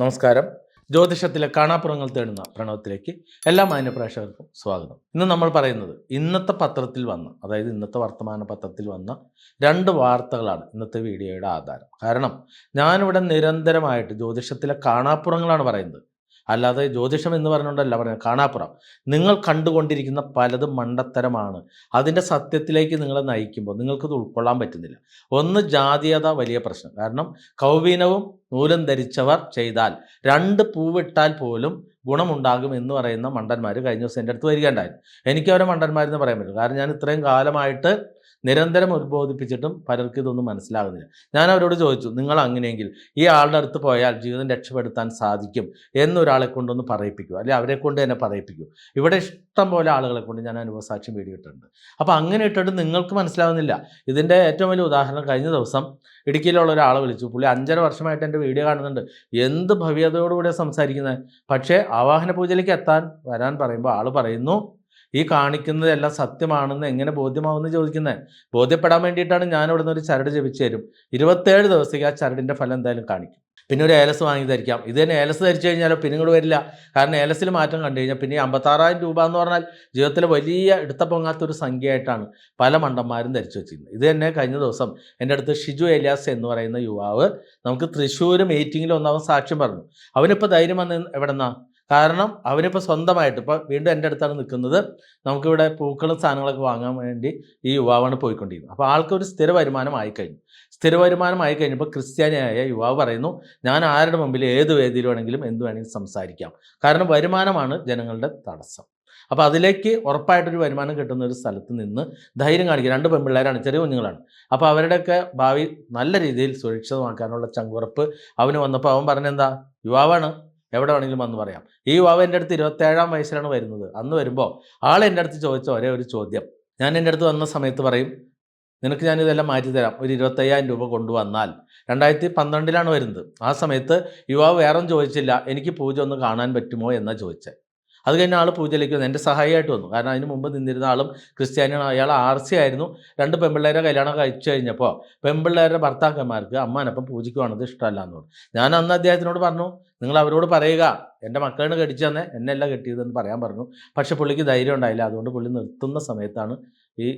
നമസ്കാരം. ജ്യോതിഷത്തിലെ കാണാപ്പുറങ്ങൾ തേടുന്ന പ്രണവത്തിലേക്ക് എല്ലാ മാന്യപ്രേക്ഷകർക്കും സ്വാഗതം. ഇന്ന് നമ്മൾ പറയുന്നത് ഇന്നത്തെ പത്രത്തിൽ വന്ന അതായത് ഇന്നത്തെ വർത്തമാന പത്രത്തിൽ വന്ന രണ്ട് വാർത്തകളാണ് ഇന്നത്തെ വീഡിയോയുടെ ആധാരം. കാരണം ഞാനിവിടെ നിരന്തരമായിട്ട് ജ്യോതിഷത്തിലെ കാണാപ്പുറങ്ങളാണ് പറയുന്നത്. അല്ലാതെ ജ്യോതിഷം എന്ന് പറഞ്ഞുകൊണ്ടല്ല പറയുന്നത് കാണാപ്പുറം. നിങ്ങൾ കണ്ടുകൊണ്ടിരിക്കുന്ന പലതും മണ്ടത്തരമാണ്. അതിന്റെ സത്യത്തിലേക്ക് നിങ്ങളെ നയിക്കുമ്പോൾ നിങ്ങൾക്കത് ഉൾക്കൊള്ളാൻ പറ്റുന്നില്ല. ഒന്ന് ജാതീയത വലിയ പ്രശ്നം. കാരണം കൗവീനവും നൂലും ധരിച്ചവർ ചെയ്താൽ രണ്ട് പൂവിട്ടാൽ പോലും ഗുണമുണ്ടാകും എന്ന് പറയുന്ന മണ്ടന്മാർ കഴിഞ്ഞ ദിവസം എന്റെ അടുത്ത് വരികയുണ്ടായിരുന്നു എനിക്ക് അവരെ മണ്ടന്മാരെന്ന് പറയാൻ പറ്റും കാരണം ഞാൻ ഇത്രയും കാലമായിട്ട് നിരന്തരം ഉത്ബോധിപ്പിച്ചിട്ടും പലർക്കും ഇതൊന്നും മനസ്സിലാകുന്നില്ല. ഞാൻ അവരോട് ചോദിച്ചു നിങ്ങൾ അങ്ങനെയെങ്കിൽ ഈ ആളുടെ അടുത്ത് പോയാൽ ജീവിതം രക്ഷപ്പെടുത്താൻ സാധിക്കും എന്നൊരാളെ കൊണ്ടൊന്ന് പറയിപ്പിക്കും. അല്ലെങ്കിൽ അവരെ കൊണ്ട് തന്നെ പറയിപ്പിക്കൂ. ഇവിടെ ഇഷ്ടം പോലെ ആളുകളെ കൊണ്ട് ഞാൻ അനുഭവസാക്ഷ്യം വീഡിയോ ഇട്ടിട്ടുണ്ട്. അപ്പോൾ അങ്ങനെ ഇട്ടിട്ട് നിങ്ങൾക്ക് മനസ്സിലാവുന്നില്ല. ഇതിന്റെ ഏറ്റവും വലിയ ഉദാഹരണം കഴിഞ്ഞ ദിവസം ഇടുക്കിയിലുള്ള ഒരാളെ വിളിച്ചു. പുള്ളി അഞ്ചര വർഷമായിട്ട് എന്റെ വീഡിയോ കാണുന്നുണ്ട്. എന്ത് ഭവ്യതയോടുകൂടെ സംസാരിക്കുന്നത് പക്ഷേ ആവാഹന പൂജയിലേക്ക് എത്താൻ വരാൻ പറയുമ്പോൾ ആൾ പറയുന്നു ഈ കാണിക്കുന്നതെല്ലാം സത്യമാണെന്ന് എങ്ങനെ ബോധ്യമാവുമെന്ന് ചോദിക്കുന്നത്? ബോധ്യപ്പെടാൻ വേണ്ടിയിട്ടാണ് ഞാൻ ഇവിടെ നിന്ന് ഒരു ചരട് ജപിച്ചു തരും. ഇരുപത്തേഴ് ദിവസത്തേക്ക് ആ ചരടിന്റെ ഫലം എന്തായാലും കാണിക്കും. പിന്നെ ഒരു ഏലസ് വാങ്ങി ധരിക്കാം ഇത് തന്നെ ഏലസ് ധരിച്ചു കഴിഞ്ഞാലോ പിന്നെ ഇങ്ങോട്ട് വരില്ല. കാരണം ഏലസിൽ മാറ്റം കണ്ടു കഴിഞ്ഞാൽ പിന്നെ അമ്പത്താറായിരം രൂപ എന്ന് പറഞ്ഞാൽ ജീവിതത്തിൽ വലിയ എടുത്ത പൊങ്ങാത്തൊരു സംഖ്യയായിട്ടാണ് പല മണ്ടന്മാരും ധരിച്ചു വെച്ചിരുന്നത് ഇത് തന്നെ കഴിഞ്ഞ ദിവസം എന്റെ അടുത്ത് ഷിജു എലിയാസ് എന്ന് പറയുന്ന യുവാവ് നമുക്ക് തൃശ്ശൂർ മീറ്റിങ്ങിൽ ഒന്നാമത് സാക്ഷ്യം പറഞ്ഞു. അവനിപ്പോൾ ധൈര്യം വന്ന് എവിടെന്നാ? കാരണം അവരിപ്പോൾ സ്വന്തമായിട്ട് ഇപ്പോൾ വീണ്ടും എന്റെ അടുത്താണ് നിൽക്കുന്നത്. നമുക്കിവിടെ പൂക്കളും സാധനങ്ങളൊക്കെ വാങ്ങാൻ വേണ്ടി ഈ യുവാവാണ് പോയിക്കൊണ്ടിരുന്നത് അപ്പോൾ ആൾക്കൊരു സ്ഥിര വരുമാനം ആയിക്കഴിഞ്ഞു. സ്ഥിര വരുമാനം ആയി കഴിഞ്ഞപ്പോൾ ക്രിസ്ത്യാനിയായ യുവാവ് പറയുന്നു ഞാൻ ആരുടെ മുമ്പിൽ ഏത് വേദിയിൽ വേണമെങ്കിലും എന്ത് വേണമെങ്കിലും സംസാരിക്കാം. കാരണം വരുമാനമാണ് ജനങ്ങളുടെ തടസ്സം. അപ്പോൾ അതിലേക്ക് ഉറപ്പായിട്ടൊരു വരുമാനം കിട്ടുന്ന ഒരു സ്ഥലത്ത് നിന്ന് ധൈര്യം കാണിക്കുക. രണ്ട് പെൺപിള്ളേരാണ് ചെറിയ കുഞ്ഞുങ്ങളാണ്. അപ്പോൾ അവരുടെയൊക്കെ ഭാവി നല്ല രീതിയിൽ സുരക്ഷിതമാക്കാനുള്ള ചങ്കുറപ്പ് അവന് വന്നപ്പോൾ അവൻ പറഞ്ഞെന്താ? യുവാവാണ് എവിടെ വേണമെങ്കിലും വന്ന് പറയാം. ഈ യുവാവ് എന്റെ അടുത്ത് ഇരുപത്തേഴാം വയസ്സിലാണ് വരുന്നത്. അന്ന് വരുമ്പോൾ ആൾ എന്റെ അടുത്ത് ചോദിച്ച ഒരേ ഒരു ചോദ്യം. ഞാൻ എന്റെ അടുത്ത് വന്ന സമയത്ത് പറയും നിനക്ക് ഞാനിതെല്ലാം മാറ്റി തരാം. ഒരു ഇരുപത്തയ്യായിരം രൂപ കൊണ്ടുവന്നാൽ രണ്ടായിരത്തി പന്ത്രണ്ടിലാണ് വരുന്നത്. ആ സമയത്ത് യുവാവ് വേറൊന്നും ചോദിച്ചില്ല. എനിക്ക് പൂജ ഒന്ന് കാണാൻ പറ്റുമോ? എന്നാ ചോദിച്ചത് അത് കഴിഞ്ഞ ആൾ പൂജയിലേക്ക് വന്നു. എന്റെ സഹായിയായിട്ട് വന്നു. കാരണം അതിന് മുമ്പ് നിന്നിരുന്ന ആളും ക്രിസ്ത്യാനിയാണ് അയാൾ ആർ സി ആയിരുന്നു. രണ്ട് പെൺപിള്ളേരെ കല്യാണം കഴിച്ചു കഴിഞ്ഞപ്പോൾ പെൺപിള്ളേരുടെ ഭർത്താക്കന്മാർക്ക് അമ്മാനപ്പം പൂജയ്ക്ക് വേണത് ഇഷ്ടമല്ല എന്ന് പറഞ്ഞു. ഞാൻ അന്ന് അദ്ദേഹത്തിനോട് പറഞ്ഞു നിങ്ങൾ അവരോട് പറയുക. എന്റെ മക്കളാണ് കടിച്ചു തന്നെ. എന്നെല്ലാം കെട്ടിയതെന്ന് പറയാൻ പറഞ്ഞു. പക്ഷേ പുള്ളിക്ക് ധൈര്യം ഉണ്ടായില്ല. അതുകൊണ്ട് പുള്ളി നിർത്തുന്ന സമയത്താണ് ഈ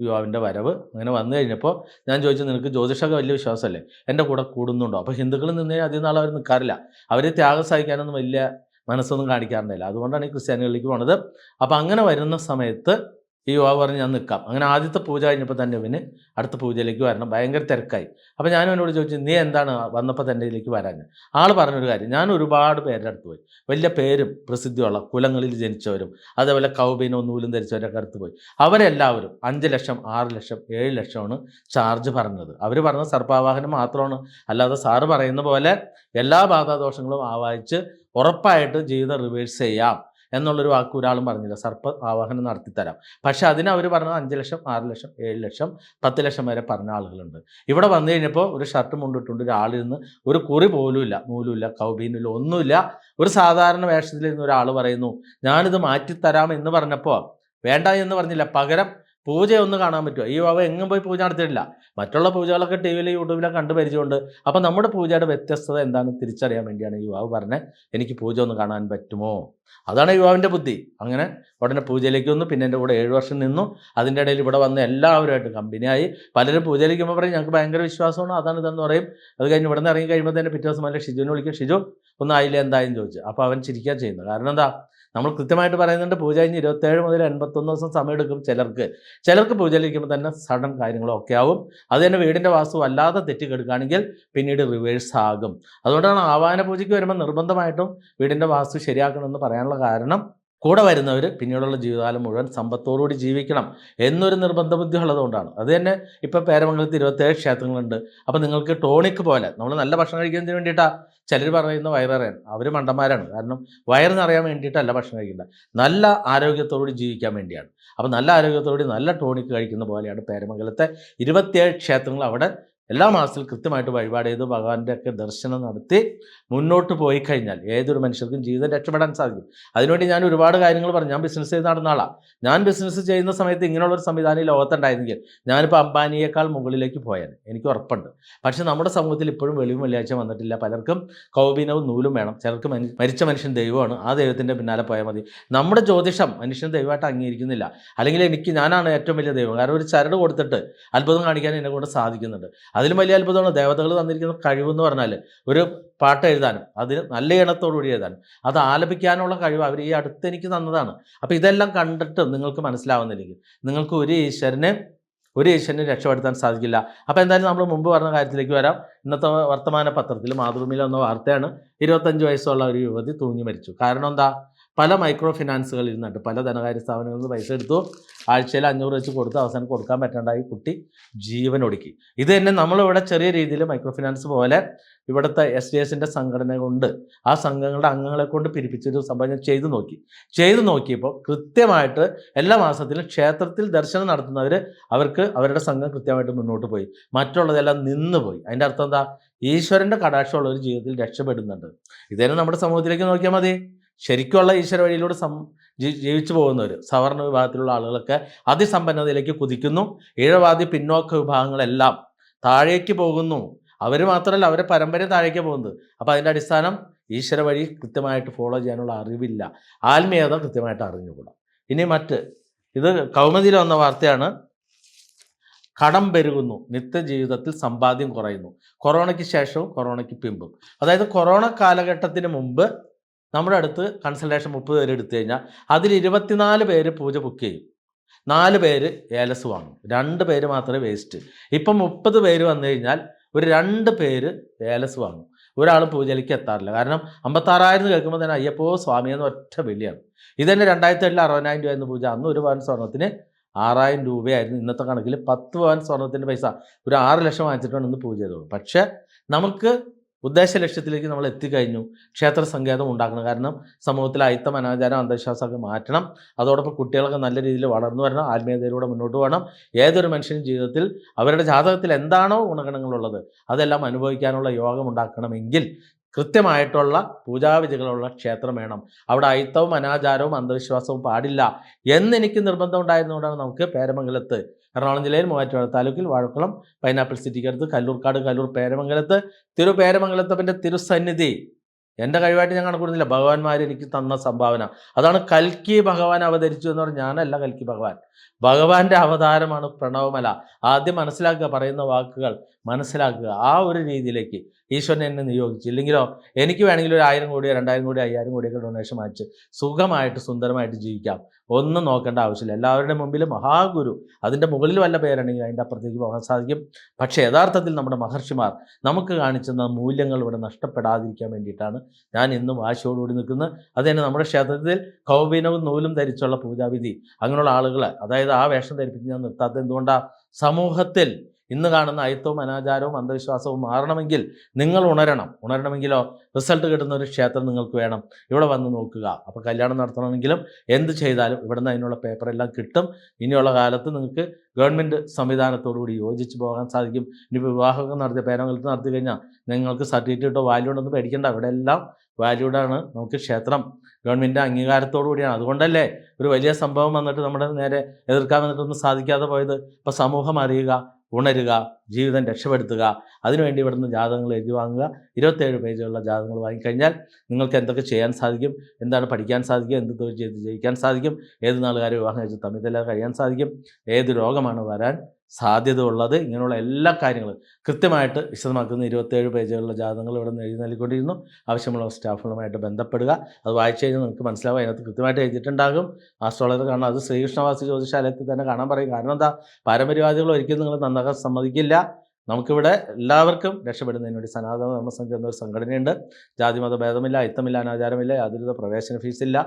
യുവാവിന്റെ വരവ് അങ്ങനെ വന്നു കഴിഞ്ഞപ്പോൾ ഞാൻ ചോദിച്ചു നിനക്ക് ജ്യോതിഷമൊക്കെ വലിയ വിശ്വാസമല്ലേ? എന്റെ കൂടെ കൂടുന്നുണ്ടോ? അപ്പോൾ ഹിന്ദുക്കളിൽ നിന്നേ അധികം നാൾ അവർ നിൽക്കാറില്ല അവരെ ത്യാഗം സഹിക്കാനൊന്നും വലിയ മനസ്സൊന്നും കാണിക്കാറുണ്ടായില്ല. അതുകൊണ്ടാണ് ഈ ക്രിസ്ത്യാനികളിലേക്ക് പോണത്. അപ്പം അങ്ങനെ വരുന്ന സമയത്ത് ഈ യുവാവ് പറഞ്ഞ് ഞാൻ നിൽക്കാം. അങ്ങനെ ആദ്യത്തെ പൂജ കഴിഞ്ഞപ്പോൾ തന്നെ ഇവന് അടുത്ത പൂജയിലേക്ക് വരണം. ഭയങ്കര തിരക്കായി. അപ്പോൾ ഞാൻ അവനോട് ചോദിച്ചു നീ എന്താണ് വന്നപ്പോൾ തന്നെ ഇതിലേക്ക് വരാൻ ആൾ പറഞ്ഞൊരു കാര്യം ഞാൻ ഒരുപാട് പേരുടെ അടുത്ത് പോയി. വലിയ പേരും പ്രസിദ്ധിയുള്ള കുലങ്ങളിൽ ജനിച്ചവരും അതേപോലെ കൗബീനോ നൂലും ധരിച്ചവരൊക്കെ അടുത്ത് പോയി. അവരെല്ലാവരും അഞ്ച് ലക്ഷം ആറ് ലക്ഷം ഏഴ് ലക്ഷമാണ് ചാർജ് പറഞ്ഞത്. അവർ പറഞ്ഞ സർപ്പാവാഹനം മാത്രമാണ്. അല്ലാതെ സാറ് പറയുന്ന പോലെ എല്ലാ ബാധാദോഷങ്ങളും ആവാഹിച്ച് ഉറപ്പായിട്ട് ജീവിതം റിവേഴ്സ് ചെയ്യാം. എന്നുള്ളൊരു വാക്ക് ഒരാളും പറഞ്ഞില്ല. സർപ്പ ആവാഹനം നടത്തി തരാം പക്ഷേ അതിന് അവർ പറഞ്ഞത് അഞ്ച് ലക്ഷം ആറ് ലക്ഷം ഏഴ് ലക്ഷം പത്ത് ലക്ഷം വരെ പറഞ്ഞ ആളുകളുണ്ട്. ഇവിടെ വന്നു കഴിഞ്ഞപ്പോൾ ഒരു ഷർട്ട് മുണ്ടിട്ടുണ്ട് ഒരാളിരുന്ന് ഒരു കുറി പോലുമില്ല നൂലുമില്ല കൗബീനില്ല ഒന്നുമില്ല. ഒരു സാധാരണ വേഷത്തിലിരുന്ന് ഒരാൾ പറയുന്നു ഞാനിത് മാറ്റിത്തരാം എന്ന് പറഞ്ഞപ്പോൾ വേണ്ട എന്ന് പറഞ്ഞില്ല പകരം പൂജ ഒന്ന് കാണാൻ പറ്റുമോ? ഈ ബാബ എങ്ങും പോയി പൂജ നടത്തിയിട്ടില്ല. മറ്റുള്ള പൂജകളൊക്കെ ടി വിയിൽ യൂട്യൂബിലൊക്കെ കണ്ടു പരിചയമുണ്ട്. അപ്പം നമ്മുടെ പൂജയുടെ വ്യത്യസ്തത എന്താണെന്ന് തിരിച്ചറിയാൻ വേണ്ടിയാണ് ഈ വാവ് പറഞ്ഞത് എനിക്ക് പൂജ ഒന്ന് കാണാൻ പറ്റുമോ? അതാണ് യുവാവിന്റെ ബുദ്ധി. അങ്ങനെ ഉടനെ പൂജയിലേക്ക് വന്നു. പിന്നെ എന്റെ കൂടെ ഏഴ് വർഷം നിന്നു. അതിന്റെ ഇടയിൽ ഇവിടെ വന്ന് എല്ലാവരുമായിട്ട് കമ്പനിയായി പലരും പൂജയിലേക്ക് പോകുമ്പോൾ പറയും ഞങ്ങൾക്ക് ഭയങ്കര വിശ്വാസമാണ്. അതാണ് ഇതെന്ന് പറയും. അത് കഴിഞ്ഞ് ഇവിടെ നിന്ന് ഇറങ്ങി കഴിയുമ്പോൾ തന്നെ പിറ്റേ ദിവസം അല്ലെ ഷിജുവിനെ വിളിക്കും. ഷിജു ഒന്ന് ആയില്ല? എന്തായെന്ന് ചോദിച്ചു. അപ്പോൾ അവൻ ചിരിക്കാൻ ചെയ്യുന്നത്. കാരണം എന്താ? നമ്മൾ കൃത്യമായിട്ട് പറയുന്നുണ്ട് പൂജ കഴിഞ്ഞ് ഇരുപത്തേഴ് മുതൽ എൺപത്തൊന്ന് ദിവസം സമയമെടുക്കും ചിലർക്ക്. ചിലർക്ക് പൂജയിലിരിക്കുമ്പോൾ തന്നെ സഡൻ കാര്യങ്ങളൊക്കെ ആവും. അത് തന്നെ വീടിന്റെ വാസ്തു അല്ലാതെ തെറ്റിക്കെടുക്കുകയാണെങ്കിൽ പിന്നീട് റിവേഴ്സ് ആകും. അതുകൊണ്ടാണ് ആവാന പൂജയ്ക്ക് വരുമ്പോൾ നിർബന്ധമായിട്ടും വീടിന്റെ വാസ്തു ശരിയാക്കണമെന്ന് പറയാനുള്ള കാരണം കൂടെ വരുന്നവർ പിന്നീടുള്ള ജീവിതകാലം മുഴുവൻ സമ്പത്തോടുകൂടി ജീവിക്കണം എന്നൊരു നിർബന്ധ ബുദ്ധി ഉള്ളതുകൊണ്ടാണ്. അത് തന്നെ ഇപ്പോൾ പേരമംഗലത്ത് ഇരുപത്തേഴ് ക്ഷേത്രങ്ങളുണ്ട്. അപ്പോൾ നിങ്ങൾക്ക് ടോണിക്ക് പോലെ നമ്മൾ നല്ല ഭക്ഷണം കഴിക്കുന്നതിന് വേണ്ടിയിട്ടാണ് ചിലർ പറയുന്ന വയററിയാൻ അവർ മണ്ടന്മാരാണ്. കാരണം വയറ് അറിയാൻ വേണ്ടിയിട്ടല്ല ഭക്ഷണം കഴിക്കില്ല നല്ല ആരോഗ്യത്തോടുകൂടി ജീവിക്കാൻ വേണ്ടിയാണ്. അപ്പോൾ നല്ല ആരോഗ്യത്തോടുകൂടി നല്ല ടോണിക്ക് കഴിക്കുന്ന പോലെയാണ് പേരമംഗലത്തെ ഇരുപത്തിയേഴ് ക്ഷേത്രങ്ങൾ അവിടെ എല്ലാ മാസത്തിലും കൃത്യമായിട്ട് വഴിപാട് ചെയ്ത് ഭഗവാന്റെ ഒക്കെ ദർശനം നടത്തി മുന്നോട്ട് പോയി കഴിഞ്ഞാൽ ഏതൊരു മനുഷ്യർക്കും ജീവിതം രക്ഷപ്പെടാൻ സാധിക്കും. അതിനുവേണ്ടി ഞാൻ ഒരുപാട് കാര്യങ്ങൾ പറഞ്ഞു. ഞാൻ ബിസിനസ് ചെയ്ത് നടന്ന ആളാണ് ഞാൻ ബിസിനസ് ചെയ്യുന്ന സമയത്ത് ഇങ്ങനെയുള്ള ഒരു സംവിധാനം ലോകത്തുണ്ടായിരുന്നെങ്കിൽ ഞാനിപ്പോൾ അംബാനിയേക്കാൾ മുകളിലേക്ക് പോയാൽ എനിക്ക് ഉറപ്പുണ്ട്. പക്ഷേ നമ്മുടെ സമൂഹത്തിൽ ഇപ്പോഴും വെളിവും വെള്ളിയാഴ്ച വന്നിട്ടില്ല. പലർക്കും കൗബീനവും നൂലും വേണം. ചിലർക്ക് മരിച്ച മനുഷ്യൻ ദൈവമാണ്. ആ ദൈവത്തിന്റെ പിന്നാലെ പോയാൽ മതി. നമ്മുടെ ജ്യോതിഷം മനുഷ്യൻ ദൈവമായിട്ട് അംഗീകരിക്കുന്നില്ല. അല്ലെങ്കിൽ എനിക്ക് ഞാനാണ് ഏറ്റവും വലിയ ദൈവം. കാരണം ഒരു ചരട് കൊടുത്തിട്ട് അത്ഭുതം കാണിക്കാൻ എന്നെ കൊണ്ട് സാധിക്കുന്നുണ്ട്. അതിലും വലിയ അത്ഭുതമാണ് ദേവതകൾ തന്നിരിക്കുന്ന കഴിവെന്ന് പറഞ്ഞാൽ ഒരു പാട്ട് എഴുതാനും അതിന് നല്ല ഇണത്തോടുകൂടി എഴുതാനും. അത് ആലപിക്കാനുള്ള കഴിവ് അവർ ഈ അടുത്ത് എനിക്ക് തന്നതാണ്. അപ്പോൾ ഇതെല്ലാം കണ്ടിട്ട് നിങ്ങൾക്ക് മനസ്സിലാവുന്നില്ലെങ്കിൽ നിങ്ങൾക്ക് ഒരു ഈശ്വരനെ ഒരു ഈശ്വരനെ രക്ഷപ്പെടുത്താൻ സാധിക്കില്ല. അപ്പോൾ എന്തായാലും നമ്മൾ മുമ്പ് പറഞ്ഞ കാര്യത്തിലേക്ക് വരാം. ഇന്നത്തെ വർത്തമാന പത്രത്തിൽ മാതൃഭൂമിയിൽ വന്ന വാർത്തയാണ് ഇരുപത്തഞ്ച് വയസ്സുള്ള ഒരു യുവതി തൂങ്ങി മരിച്ചു. കാരണം എന്താ? പല മൈക്രോ ഫിനാൻസുകൾ ഇരുന്നുണ്ട് പല ധനകാര്യ സ്ഥാപനങ്ങളിൽ നിന്ന് പൈസ എടുത്തു. ആഴ്ചയിൽ അഞ്ഞൂറ് വെച്ച് കൊടുത്ത് അവസാനം കൊടുക്കാൻ പറ്റാണ്ടായി കുട്ടി ജീവൻ ഒടുക്കി. ഇത് തന്നെ നമ്മളിവിടെ ചെറിയ രീതിയിൽ മൈക്രോ ഫിനാൻസ് പോലെ ഇവിടുത്തെ എസ് ഡി എസിന്റെ സംഘടന കൊണ്ട് ആ സംഘങ്ങളുടെ അംഗങ്ങളെ കൊണ്ട് പിരിപ്പിച്ചൊരു സംഭവം ഞാൻ ചെയ്തു നോക്കി. ചെയ്തു നോക്കിയപ്പോൾ കൃത്യമായിട്ട് എല്ലാ മാസത്തിലും ക്ഷേത്രത്തിൽ ദർശനം നടത്തുന്നവർ അവർക്ക് അവരുടെ സംഘം കൃത്യമായിട്ട് മുന്നോട്ട് പോയി. മറ്റുള്ളതെല്ലാം നിന്ന് പോയി. അതിന്റെ അർത്ഥം എന്താ? ഈശ്വരന്റെ കടാക്ഷമുള്ള ഒരു ജീവിതത്തിൽ രക്ഷപ്പെടുന്നുണ്ട്. ഇതന്നെ നമ്മുടെ സമൂഹത്തിലേക്ക് നോക്കിയാൽ മതി. ശരിക്കുള്ള ഈശ്വര വഴിയിലൂടെ സം ജീവിച്ചു പോകുന്നവർ സവർണ വിഭാഗത്തിലുള്ള ആളുകളൊക്കെ അതിസമ്പന്നതയിലേക്ക് കുതിക്കുന്നു. ഈഴവാദി പിന്നോക്ക വിഭാഗങ്ങളെല്ലാം താഴേക്ക് പോകുന്നു. അവർ മാത്രമല്ല അവരെ പരമ്പര താഴേക്ക് പോകുന്നത്. അപ്പോൾ അതിന്റെ അടിസ്ഥാനം ഈശ്വര വഴി കൃത്യമായിട്ട് ഫോളോ ചെയ്യാനുള്ള അറിവില്ല. ആത്മീയത കൃത്യമായിട്ട് അറിഞ്ഞുകൂടാ. ഇനി മറ്റ് ഇത് കൗമുദിയിൽ വന്ന വാർത്തയാണ്. കടം പെരുകുന്നു. നിത്യജീവിതത്തിൽ സമ്പാദ്യം കുറയുന്നു. കൊറോണയ്ക്ക് ശേഷവും കൊറോണയ്ക്ക് പിമ്പും. അതായത് കൊറോണ കാലഘട്ടത്തിന് മുമ്പ് നമ്മുടെ അടുത്ത് കൺസൾട്ടേഷൻ മുപ്പത് പേര് എടുത്തു കഴിഞ്ഞാൽ അതിൽ ഇരുപത്തിനാല് പേര് പൂജ ബുക്ക് ചെയ്യും. നാല് പേര് ഏലസ് വാങ്ങും. രണ്ട് പേര് മാത്രമേ വേസ്റ്റ് ഇപ്പം മുപ്പത് പേര് വന്നു കഴിഞ്ഞാൽ ഒരു രണ്ട് പേര് ഏലസ് വാങ്ങും. ഒരാൾ പൂജയിലേക്ക് എത്താറില്ല. കാരണം അമ്പത്താറായിരം കേൾക്കുമ്പോൾ തന്നെ അയ്യപ്പോ സ്വാമി എന്ന് ഒറ്റ വലിയാണ് ഇത് തന്നെ രണ്ടായിരത്തി ഏഴിൽ അറുപതിനായിരം രൂപയായിരുന്നു പൂജ. അന്ന് ഒരു പവൻ സ്വർണത്തിന് ആറായിരം രൂപയായിരുന്നു. ഇന്നത്തെ കണക്കിൽ പത്ത് പവൻ സ്വർണത്തിന്റെ പൈസ. ഒരു ആറ് ലക്ഷം വാങ്ങിച്ചിട്ടാണ് ഇന്ന് പൂജ ചെയ്തോളൂ പക്ഷേ നമുക്ക് ഉദ്ദേശ ലക്ഷ്യത്തിലേക്ക് നമ്മൾ എത്തിക്കഴിഞ്ഞു ക്ഷേത്ര സങ്കേതം ഉണ്ടാക്കണം. കാരണം സമൂഹത്തിൽ അയിത്തം അനാചാരം അന്ധവിശ്വാസമൊക്കെ മാറ്റണം. അതോടൊപ്പം കുട്ടികളൊക്കെ നല്ല രീതിയിൽ വളർന്നു വരണം ആത്മീയതയിലൂടെ മുന്നോട്ട് പോകണം. ഏതൊരു മനുഷ്യനും ജീവിതത്തിൽ അവരുടെ ജാതകത്തിൽ എന്താണോ ഗുണഗണങ്ങളുള്ളത് അതെല്ലാം അനുഭവിക്കാനുള്ള യോഗം ഉണ്ടാക്കണമെങ്കിൽ കൃത്യമായിട്ടുള്ള പൂജാവിധികളുള്ള ക്ഷേത്രം വേണം. അവിടെ അയിത്തവും അനാചാരവും അന്ധവിശ്വാസവും പാടില്ല എന്നെനിക്ക് നിർബന്ധം ഉണ്ടായിരുന്നുകൊണ്ടാണ് നമുക്ക് പേരമംഗലത്ത് എറണാകുളം ജില്ലയിൽ മൂവാറ്റുപുഴ താലൂക്കിൽ വാഴക്കുളം പൈനാപ്പിൾ സിറ്റിക്കടുത്ത് കല്ലൂർക്കാട് കല്ലൂർ പേരമംഗലത്ത് തിരു പേരമംഗലത്തപ്പന്റെ തിരുസന്നിധി. എന്റെ കഴിവായിട്ട് ഞാൻ കണക്കൂടുന്നില്ല. ഭഗവാന്മാർ എനിക്ക് തന്ന സംഭാവന. അതാണ് കൽക്കി ഭഗവാൻ അവതരിച്ചു എന്ന് പറഞ്ഞാൽ ഞാനല്ല കൽക്കി ഭഗവാൻ. ഭഗവാന്റെ അവതാരമാണ് പ്രണവമല. ആദ്യം മനസ്സിലാക്കുക പറയുന്ന വാക്കുകൾ. മനസ്സിലാക്കുക. ആ ഒരു രീതിയിലേക്ക് ഈശ്വരൻ എന്നെ നിയോഗിച്ചു. ഇല്ലെങ്കിലോ എനിക്ക് വേണമെങ്കിൽ ഒരു ആയിരം കോടിയോ രണ്ടായിരം കോടിയോ അയ്യായിരം കോടിയൊക്കെ ഡൊണേഷൻ വാങ്ങിച്ച് സുഖമായിട്ട് സുന്ദരമായിട്ട് ജീവിക്കാം. ഒന്നും നോക്കേണ്ട ആവശ്യമില്ല. എല്ലാവരുടെ മുമ്പിൽ മഹാഗുരു. അതിന്റെ മുകളിൽ വല്ല പേരുണ്ടെങ്കിൽ അതിന്റെ അപ്പുറത്തേക്ക് പോകാൻ സാധിക്കും. പക്ഷേ യഥാർത്ഥത്തിൽ നമ്മുടെ മഹർഷിമാർ നമുക്ക് കാണിച്ചുന്ന മൂല്യങ്ങൾ ഇവിടെ നഷ്ടപ്പെടാതിരിക്കാൻ വേണ്ടിയിട്ടാണ് ഞാൻ ഇന്നും വാശിയോടുകൂടി നിൽക്കുന്നത്. അത് തന്നെ നമ്മുടെ ക്ഷേത്രത്തിൽ കൗബീനവും നൂലും ധരിച്ചുള്ള പൂജാവിധി. അങ്ങനെയുള്ള ആളുകൾ അതായത് ആ വേഷം ധരിപ്പിച്ച് ഞാൻ നിർത്താത്തത് എന്തുകൊണ്ടാണ് സമൂഹത്തിൽ ഇന്ന് കാണുന്ന അയിത്തവും അനാചാരവും അന്ധവിശ്വാസവും മാറണമെങ്കിൽ നിങ്ങൾ ഉണരണം. ഉണരണമെങ്കിലോ റിസൾട്ട് കിട്ടുന്ന ഒരു ക്ഷേത്രം നിങ്ങൾക്ക് വേണം. ഇവിടെ വന്ന് നോക്കുക. അപ്പോൾ കല്യാണം നടത്തണമെങ്കിലും എന്ത് ചെയ്താലും ഇവിടുന്ന് അതിനുള്ള പേപ്പറെല്ലാം കിട്ടും. ഇനിയുള്ള കാലത്ത് നിങ്ങൾക്ക് ഗവൺമെന്റ് സംവിധാനത്തോടുകൂടി യോജിച്ച് പോകാൻ സാധിക്കും. ഇനി വിവാഹമൊക്കെ നടത്തി പേരങ്ങൾക്ക് നടത്തി കഴിഞ്ഞാൽ നിങ്ങൾക്ക് സർട്ടിഫിക്കറ്റോ വാല്യൂ ഉണ്ടെന്ന് പേടിക്കേണ്ട. അവിടെ എല്ലാം വാല്യൂഡാണ് നമുക്ക് ക്ഷേത്രം. ഗവൺമെന്റ് അംഗീകാരത്തോടു കൂടിയാണ്. അതുകൊണ്ടല്ലേ ഒരു വലിയ സംഭവം വന്നിട്ട് നമ്മുടെ നേരെ എതിർക്കാൻ വന്നിട്ടൊന്നും സാധിക്കാതെ പോയത്. ഇപ്പോൾ സമൂഹം അറിയുക. ഉണരുക ജീവിതം രക്ഷപ്പെടുത്തുക അതിനുവേണ്ടി ഇവിടുന്ന് ജാതകങ്ങൾ എഴുതി വാങ്ങുക ഇരുപത്തേഴ് പേജുള്ള ജാതകങ്ങൾ വാങ്ങിക്കഴിഞ്ഞാൽ നിങ്ങൾക്ക് എന്തൊക്കെ ചെയ്യാൻ സാധിക്കും എന്താണ് പഠിക്കാൻ സാധിക്കും എന്ത് തൊഴിൽ ചെയ്ത് ജയിക്കാൻ സാധിക്കും ഏത് നാളുകാരെ വിവാഹം കഴിച്ച് തമ്മിൽ കഴിയാൻ സാധിക്കും ഏത് രോഗമാണ് വരാൻ സാധ്യത ഉള്ളത് ഇങ്ങനെയുള്ള എല്ലാ കാര്യങ്ങളും കൃത്യമായിട്ട് വിശദമാക്കുന്ന ഇരുപത്തേഴ് പേജുകളുള്ള ജാതകങ്ങൾ ഇവിടെ നിന്ന് എഴുതി നൽകിക്കൊണ്ടിരുന്നു ആവശ്യമുള്ള സ്റ്റാഫുകളുമായിട്ട് ബന്ധപ്പെടുക. അത് വായിച്ചു കഴിഞ്ഞാൽ നിങ്ങൾക്ക് മനസ്സിലാവും. അതിനകത്ത് കൃത്യമായിട്ട് എഴുതിയിട്ടുണ്ടാകും. ആസ്ട്രോളജർ കാണാം അത് ശ്രീകൃഷ്ണവാസി ജ്യോതിശാലയത്തിൽ തന്നെ കാണാൻ പറയും. കാരണം എന്താ? പാരമ്പര്യവാദികൾ ഒരിക്കലും നിങ്ങൾ നന്നാക്കാൻ സമ്മതിക്കില്ല. നമുക്കിവിടെ എല്ലാവർക്കും രക്ഷപ്പെടുന്നതിന് വേണ്ടി സനാതന ധർമ്മസംഘം എന്നൊരു സംഘടനയുണ്ട്. ജാതിമത ഭേദമില്ല ഐത്തമില്ല അനാചാരമില്ല യാതൊരുവിധ പ്രവേശന ഫീസില്ല.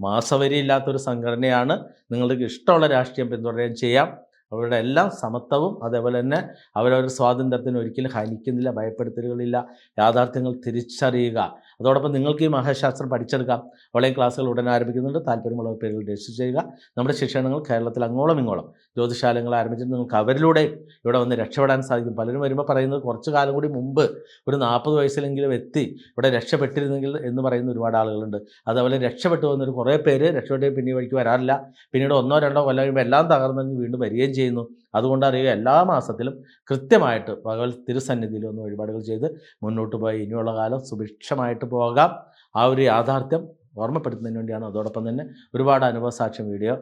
മാസവരിയില്ലാത്തൊരു സംഘടനയാണ്. നിങ്ങൾക്ക് ഇഷ്ടമുള്ള രാഷ്ട്രീയം പിന്തുടരുകയും ചെയ്യാം. അവരുടെ എല്ലാം സമത്വവും അതേപോലെ തന്നെ അവരവരുടെ സ്വാതന്ത്ര്യത്തിന് ഒരിക്കലും ഹനിക്കുന്നില്ല ഭയപ്പെടുത്തലുകളില്ല യാഥാർത്ഥ്യങ്ങൾ തിരിച്ചറിയുക. അതോടൊപ്പം നിങ്ങൾക്ക് ഈ മഹാശാസ്ത്രം പഠിച്ചെടുക്കാം. ഓൺലൈൻ ക്ലാസ്സുകൾ ഉടൻ ആരംഭിക്കുന്നുണ്ട്. താല്പര്യമുള്ള പേരുകൾ രജിസ്റ്റർ ചെയ്യുക. നമ്മുടെ ശിക്ഷണങ്ങൾ കേരളത്തിൽ അങ്ങോളം ഇങ്ങോളം ജ്യോതിശാലങ്ങൾ ആരംഭിച്ചിട്ട് നിങ്ങൾക്ക് അവരിലൂടെ ഇവിടെ വന്ന് രക്ഷപ്പെടാൻ സാധിക്കും. പലരും വരുമ്പോൾ പറയുന്നത് കുറച്ച് കാലം കൂടി മുമ്പ് ഒരു നാൽപ്പത് വയസ്സിലെങ്കിലും എത്തി ഇവിടെ രക്ഷപ്പെട്ടിരുന്നെങ്കിൽ എന്ന് പറയുന്ന ഒരുപാട് ആളുകളുണ്ട്. അതുപോലെ രക്ഷപ്പെട്ടു വന്നൊരു കുറേ പേര് രക്ഷപ്പെട്ട് പിന്നെ വഴിക്ക് വരാറില്ല. പിന്നീട് ഒന്നോ രണ്ടോ കൊല്ലം കഴിയുമ്പോൾ എല്ലാം തകർന്നു വീണ്ടും വരികയും ചെയ്യുന്നു. അതുകൊണ്ട് അറിയുക എല്ലാ മാസത്തിലും കൃത്യമായിട്ട് പകൽ തിരുസന്നിധിയിൽ ഒന്ന് വഴിപാടുകൾ ചെയ്ത് മുന്നോട്ട് പോയി. ഇനിയുള്ള കാലം സുഭിക്ഷമായിട്ട് പോകാം. ആ ഒരു യാഥാർത്ഥ്യം ഓർമ്മപ്പെടുത്തുന്നതിന് വേണ്ടിയാണ്. അതോടൊപ്പം തന്നെ ഒരുപാട് അനുഭവസാക്ഷ്യം വീഡിയോ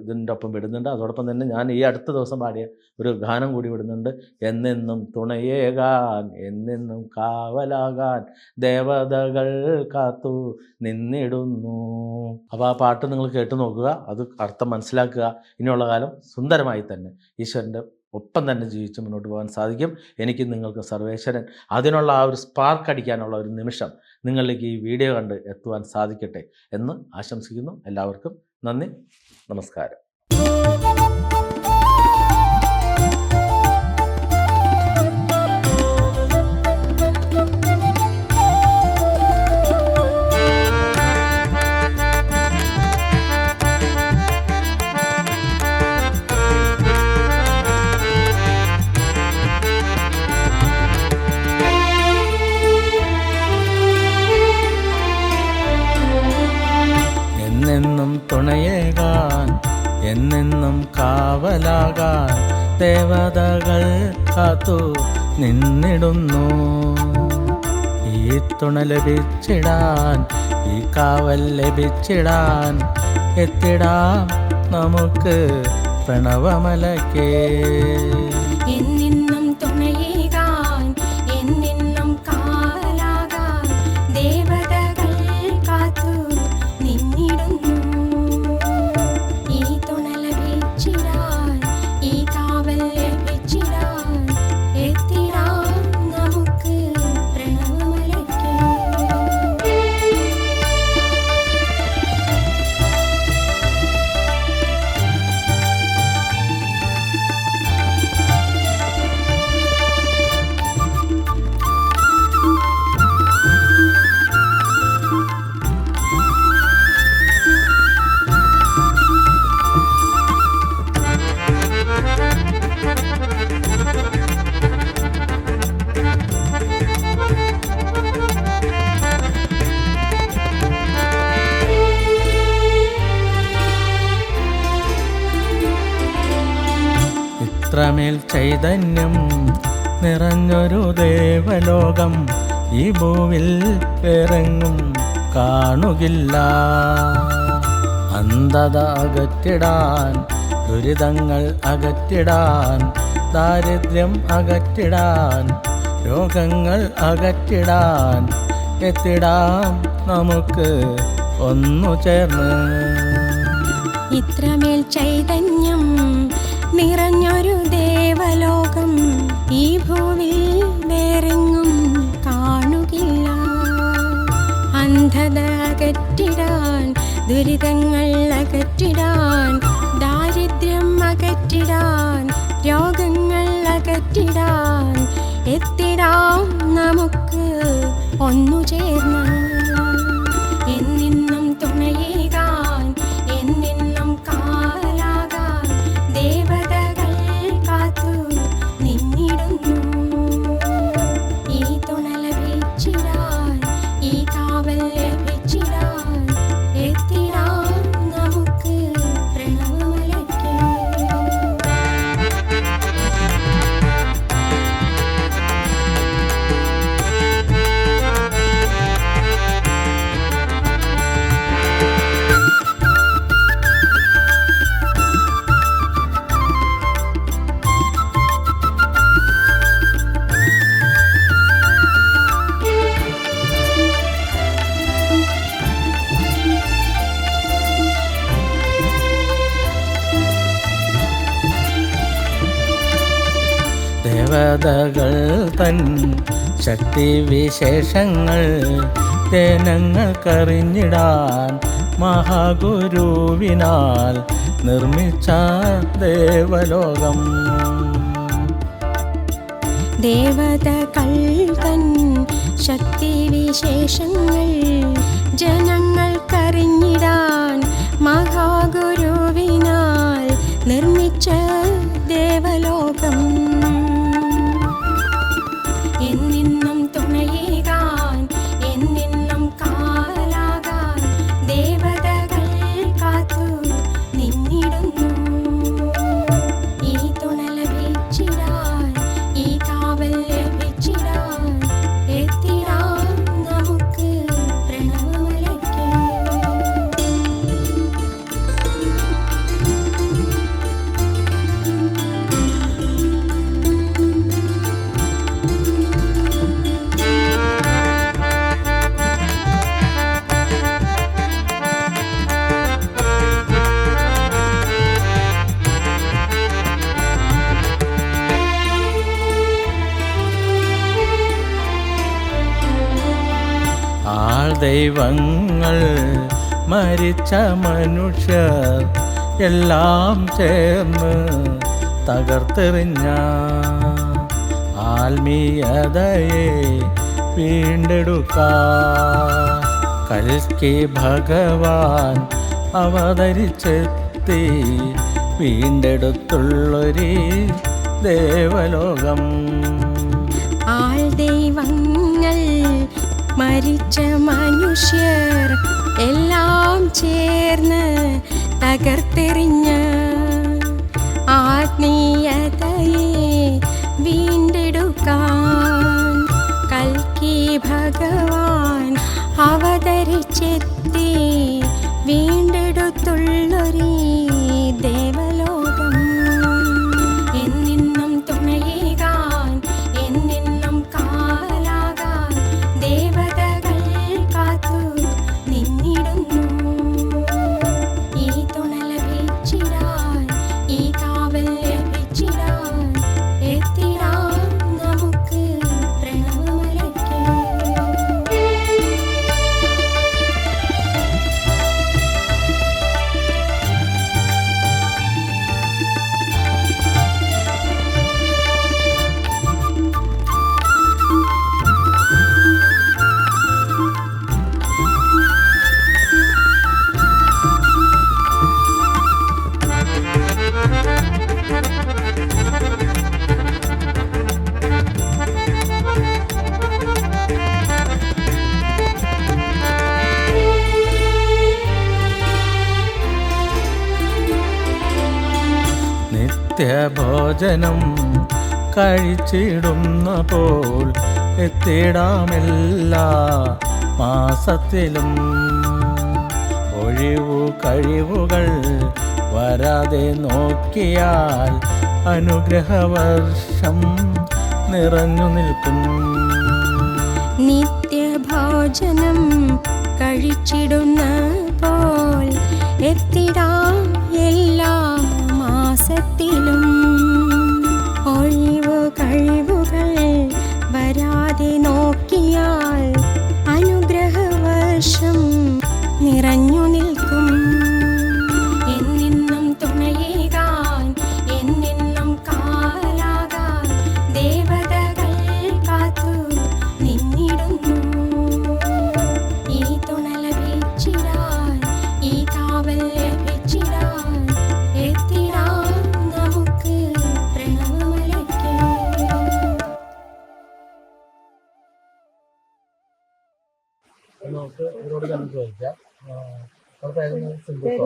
ഇതിന്റെ ഒപ്പം വിടുന്നുണ്ട്. അതോടൊപ്പം തന്നെ ഞാൻ ഈ അടുത്ത ദിവസം പാടിയ ഒരു ഗാനം കൂടി വിടുന്നുണ്ട്. എന്നെന്നും തുണയേകാൻ എന്നെന്നും കാവലാകാൻ ദേവതകൾ കാത്തു നിന്നിടുന്നു. അപ്പോൾ ആ പാട്ട് നിങ്ങൾ കേട്ടു നോക്കുക. അത് അർത്ഥം മനസ്സിലാക്കുക. ഇനിയുള്ള കാലം സുന്ദരമായി തന്നെ ഈശ്വരന്റെ ഒപ്പം തന്നെ ജീവിച്ച് മുന്നോട്ട് പോകാൻ സാധിക്കും. എനിക്ക് നിങ്ങൾക്ക് സർവേശ്വരൻ. അതിനുള്ള ആ ഒരു സ്പാർക്ക് അടിക്കാനുള്ള ഒരു നിമിഷം നിങ്ങളിലേക്ക് ഈ വീഡിയോ കണ്ട് എത്തുവാൻ സാധിക്കട്ടെ എന്ന് ആശംസിക്കുന്നു. എല്ലാവർക്കും നന്ദി. നമസ്കാരം. കാവലാകാൻ ദേവതകൾ കാത്തു നിന്നിടുന്നു. ഈ തുണ ലഭിച്ചിടാൻ ഈ കാവൽ ലഭിച്ചിടാൻ എത്തിടാം നമുക്ക് പ്രണവമലക്കേ. ഇത്രമേൽ ചൈതന്യം നിറഞ്ഞൊരു ദേവലോകം ഈ ഭൂവിൽ പിറങ്ങും കാണുകില്ല. അന്ധത അകറ്റിടാൻ ദുരിതങ്ങൾ അകറ്റിടാൻ ദാരിദ്ര്യം അകറ്റിടാൻ രോഗങ്ങൾ അകറ്റിടാൻ എത്തിടാം നമുക്ക് ഒന്നു ചേർന്ന്. ഇത്രമേൽ ചൈതന്യം നിറഞ്ഞൊരു അകറ്റിടാൻ ദുരിതങ്ങൾ അകറ്റിടാൻ ദാരിദ്ര്യം അകറ്റിടാൻ രോഗങ്ങൾ അകറ്റിടാൻ എത്തിടാം നമുക്ക് ഒന്നു ചേർന്ന് തൻ ശക്തിവിശേഷങ്ങൾ ജനങ്ങൾക്കറിഞ്ഞിടാൻ മഹാഗുരുവിനാൽ നിർമ്മിച്ച ദേവലോകം. ദേവതകൾ തൻ ശക്തിവിശേഷങ്ങൾ ജനങ്ങൾക്കറിഞ്ഞിടാൻ മരിച്ച മനുഷ്യർ എല്ലാം ചേർന്ന് തകർത്തെറിഞ്ഞ ആത്മീയതയെ വീണ്ടെടുക്ക. കൽക്കി ഭഗവാൻ അവതരിച്ചെത്തി വീണ്ടെടുത്തുള്ളൊരു ദേവലോകം. ആൾ ദൈവങ്ങൾ മരിച്ച മനുഷ്യർ എല്ലാം ചേർന്ന് തകർത്തെറിഞ്ഞ ആത്മീയതയെ വീണ്ടെടുക്കാൻ കൽക്കി ഭഗവാൻ അവതരിച്ചെത്തി വീണ്ടെടുത്തുള്ളൊരു നിത്യഭോജനം കഴിച്ചിടുന്ന പോൽ എത്തിടാമെല്ലാ മാസത്തിലും. ഒഴിവു കഴിവുകൾ വരാതെ നോക്കിയാൽ അനുഗ്രഹവർഷം നിറഞ്ഞു നിൽക്കും. നിത്യഭോജനം കഴിച്ചിടുന്ന പോൽ എത്തിടാം മാസത്തിലും ഒഴിവു കഴിവുകൾ വരാതെ നോക്കിയാൽ അനുഗ്രഹവർഷം നിറഞ്ഞു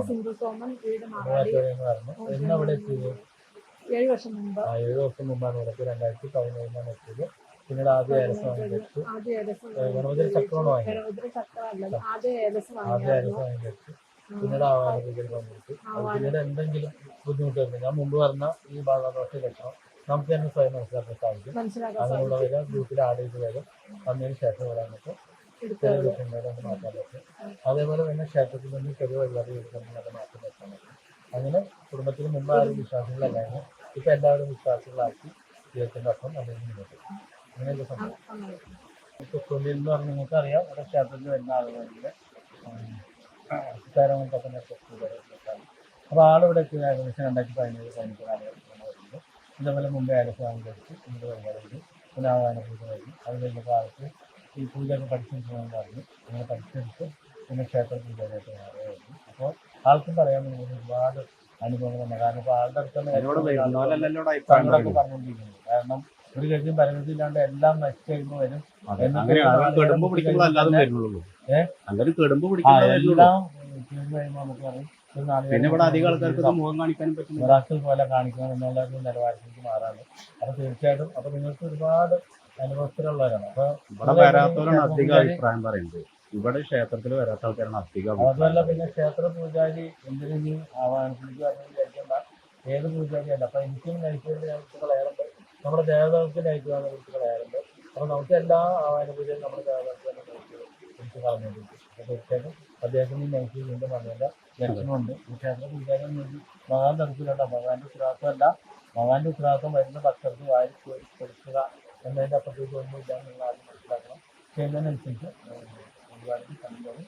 സിന്ധു കോമൺ വീട് മാറാടി. ഏഴ് വർഷം മുമ്പ്. ആ, ഏഴ് വർഷം മുമ്പാണ് ഇവിടെ രണ്ടായിരത്തി പതിനേഴിലാണ് എത്തിയത്. പിന്നീട് ആദ്യ ഏലസ് ഏലസ്. ഗണപതി ചക്രമാണ് വാങ്ങിയത്. ആദ്യ ഏലസ് വാങ്ങിച്ചു പിന്നീട് ആവാനത്തിൽ വന്നിട്ട് പിന്നീട് എന്തെങ്കിലും ബുദ്ധിമുട്ടുണ്ടെങ്കിൽ ഞാൻ മുമ്പ് പറഞ്ഞ ഈ ബാധാദോഷ ലക്ഷണം നമുക്ക് തന്നെ സ്വയം മനസ്സിലാക്കാൻ സാധിക്കും. അങ്ങനെയുള്ളവരെ ഗ്രൂപ്പിൽ ആഡ് ചെയ്ത് വരും. വന്നതിന് ശേഷം വരാൻ നമുക്ക് അതേപോലെ തന്നെ ക്ഷേത്രത്തിൽ നിന്ന് ചെറിയ വഴിപാട് അത് മാറ്റി വരുത്താൻ പറ്റും. അങ്ങനെ കുടുംബത്തിന് മുമ്പ് ആരും വിശ്വാസികളല്ലായിരുന്നു ഇപ്പൊ എല്ലാവരും വിശ്വാസികളാക്കി ജീവിതത്തിന്റെ ഒപ്പം അല്ലെങ്കിൽ മുന്നോട്ട്. അങ്ങനെയൊക്കെ സംഭവം. ഇപ്പൊ തൊഴിൽ എന്ന് പറഞ്ഞാൽ നിങ്ങൾക്ക് അറിയാം ഇവിടെ ക്ഷേത്രത്തിൽ വരുന്ന ആളുകളുടെ തന്നെ അപ്പൊ ആളിവിടെ ഏകദേശം രണ്ടായിരത്തി പതിനേഴ് പതിനെട്ട് കാലഘട്ടത്തിലാണ് വരുന്നത് ഇതേപോലെ വാങ്ങി കഴിച്ച് ഇങ്ങോട്ട് വരുന്നത് പിന്നെ ആവാന പൂജ കഴിഞ്ഞു. അത് കഴിഞ്ഞപ്പോൾ ആൾക്ക് ഈ പൂജയൊക്കെ പഠിച്ചിട്ടുണ്ടെന്ന് പറഞ്ഞു. അങ്ങനെ പഠിച്ചെടുത്ത് പിന്നെ ക്ഷേത്ര പൂജയിലേക്ക് മാറുകയായിരുന്നു അപ്പോൾ ആൾക്കും പറയാൻ വേണ്ടി ഒരുപാട് അനുഭവങ്ങൾ തന്നെ കാരണം ഇപ്പോൾ ആളുടെ അടുത്ത് തന്നെ. പറഞ്ഞുകൊണ്ടിരിക്കുന്നത്. കാരണം ഒരു ഗതിയും പരിമിതി ഇല്ലാണ്ട് എല്ലാം നശിച്ചു വരും. എല്ലാം കഴിയുമ്പോൾ നമുക്ക് പറയും ഒരു നാല് പിന്നെ ഇവിടെ അധികം ആൾക്കാർക്ക് മുഖം കാണിക്കാനും പറ്റുന്നില്ല. ഒരാൾക്ക് പോലെ കാണിക്കണം എന്നുള്ള ഒരു നിലവാരത്തിലേക്ക് മാറാണ് അപ്പൊ തീർച്ചയായിട്ടും അപ്പൊ നിങ്ങൾക്ക് ഒരുപാട് അനുഭവത്തിലുള്ളവരാണ് അപ്പൊ ഇവിടെ വരാത്തവരാണ് അധികം അഭിപ്രായം പറയുന്നത്. ഇവിടെ ക്ഷേത്രത്തിൽ വരാത്ത ആൾക്കാരാണ് അധികം അതുമല്ല പിന്നെ ക്ഷേത്ര പൂജാരി ഏത് പൂജാരി അല്ല വിചാരിക്കേണ്ട ഏത് പൂജാരിയല്ല. അപ്പൊ എനിക്കും കളയാറുണ്ട് നമ്മുടെ ദേവതകൾക്ക് നയിക്കുവാന്ന് കുറിച്ച് കളയാറുണ്ട് അപ്പൊ നമുക്ക് എല്ലാ ആവാന പൂജയും നമ്മുടെ ദേവതകൾക്ക് തന്നെ കളഞ്ഞിട്ടുണ്ട് തീർച്ചയായിട്ടും അദ്ദേഹത്തിന് ഈ നയിച്ച് വീണ്ടും വന്നില്ല ലക്ഷണമുണ്ട്. ഈ ക്ഷേത്ര പൂജാരി മകാൻ മകാന്റെ ഭഗവാന്റെ ഉത്തരവാദിത്തമല്ല ഭഗവാന്റെ ഉത്തരവാദിത്തം വരുന്ന ഭക്തർക്ക് വാരി കൊടുക്കുക എന്നതിന്റെ അപ്പുറത്തേക്ക് ഒന്നുമില്ല നിങ്ങൾ ആദ്യം മനസ്സിലാക്കണം. ചെയ്യുന്നതിനനുസരിച്ച് ഒരുപാട് കണ്ടുപോകും